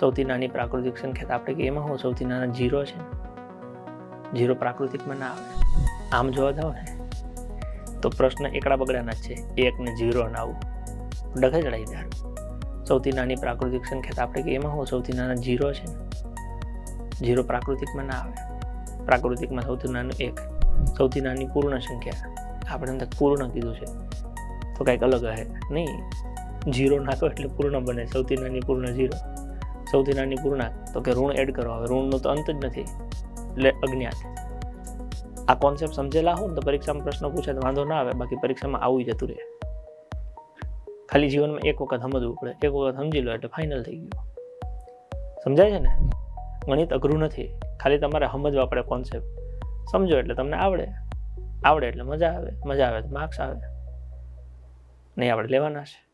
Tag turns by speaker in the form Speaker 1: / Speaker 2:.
Speaker 1: સૌથી નાની પ્રાકૃતિક સંખ્યા આપણે એમાં હું સૌથી નાના જીરો છે. જીરો પ્રાકૃતિકમાં ના આવે. આમ જોવા જાઓ ને, તો પ્રશ્ન એકડા બગડાના જ છે. એક ને જીરો ને ડખે ચડાવી દે સૌથી નાની પ્રાકૃતિક સંખ્યા આપણે એમાં હું સૌથી નાના જીરો છે. જીરો પ્રાકૃતિકમાં ના આવે. પ્રાકૃતિકમાં સૌથી નાનું એક. સૌથી નાની પૂર્ણ સંખ્યા. આપણે અંદર પૂર્ણ કીધું છે. તો કંઈક અલગ હે. નહીં. જીરો નાખો એટલે પૂર્ણ બને. સૌથી નાની પૂર્ણ જીરો સૌથી નાની પૂર્ણાંક, તો કે ઋણ એડ કરો. હવે ઋણનો તો અંત જ નથી. એટલે અજ્ઞાત. આ કોન્સેપ્ટ સમજેલા હોય ને તો પરીક્ષામાં પ્રશ્ન પૂછે તો વાંધો ના આવે, બાકી પરીક્ષામાં આવું જતું રહે. ખાલી જીવનમાં એક વખત સમજવું પડે. એક વખત સમજી લો, એટલે ફાઇનલ થઈ ગયું. સમજાય છે ને? ગણિત અઘરું નથી. ખાલી તમારે સમજવા પડે કોન્સેપ્ટ સમજો એટલે તમને આવડે. આવડે એટલે મજા આવે. મજા આવે તો માર્ક્સ આવે. નહીં આપણે લેવાના છે.